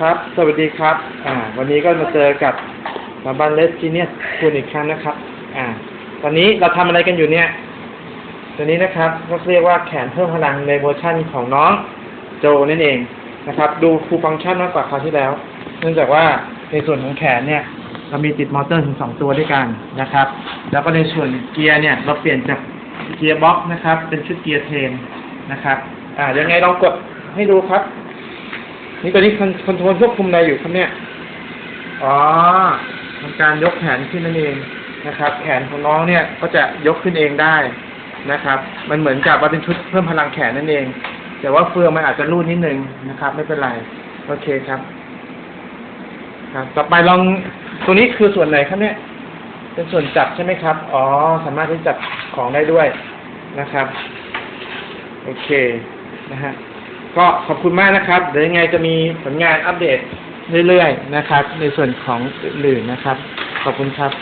ครับ สวัสดีครับ อ่า วันนี้ก็มาเจอกับสถาบันเลสจีเนียสคุณอีกครั้งนะครับ อ่า ตอนนี้เราทำอะไรกันอยู่เนี่ย ตัวนี้นะครับ ก็เรียกว่าแขนเพิ่มพลังในเวอร์ชั่นของน้องโจนั่นเองนะครับ ดูฟูลฟังก์ชันมากกว่าคราวที่แล้ว เนื่องจากว่าในส่วนของแขนเนี่ย เรามีติดมอเตอร์ถึงสองตัวด้วยกันนะครับ แล้วก็ในส่วนเกียร์เนี่ย เราเปลี่ยนจากเกียร์บ็อกนะครับ เป็นชุดเกียร์เทนนะครับ อ่ายังไงลองกดให้ดูครับ นี่ตอนนี้คอนคอนโทรลควบคุมอะไรอยู่ครับเนี่ย อ๋อทำการยกแขนขึ้นนั่นเองนะครับ แขนของน้องเนี่ยก็จะยกขึ้นเองได้นะครับ มันเหมือนกับว่าเป็นชุดเพิ่มพลังแขนนั่นเอง แต่ว่าเฟืองมันอาจจะรูดนิดนึงนะครับ ไม่เป็นไร โอเคครับ ครับ ต่อไปลองตัวนี้คือส่วนไหนครับเนี่ย เป็นส่วนจับใช่ไหมครับ อ๋อ สามารถที่จับของได้ด้วยนะครับ โอเค นะฮะ ก็ขอบคุณมากนะครับ เดี๋ยวยังไงจะมีผลงานอัปเดตเรื่อยๆนะครับ ในส่วนของอื่นๆนะครับ ขอบคุณครับ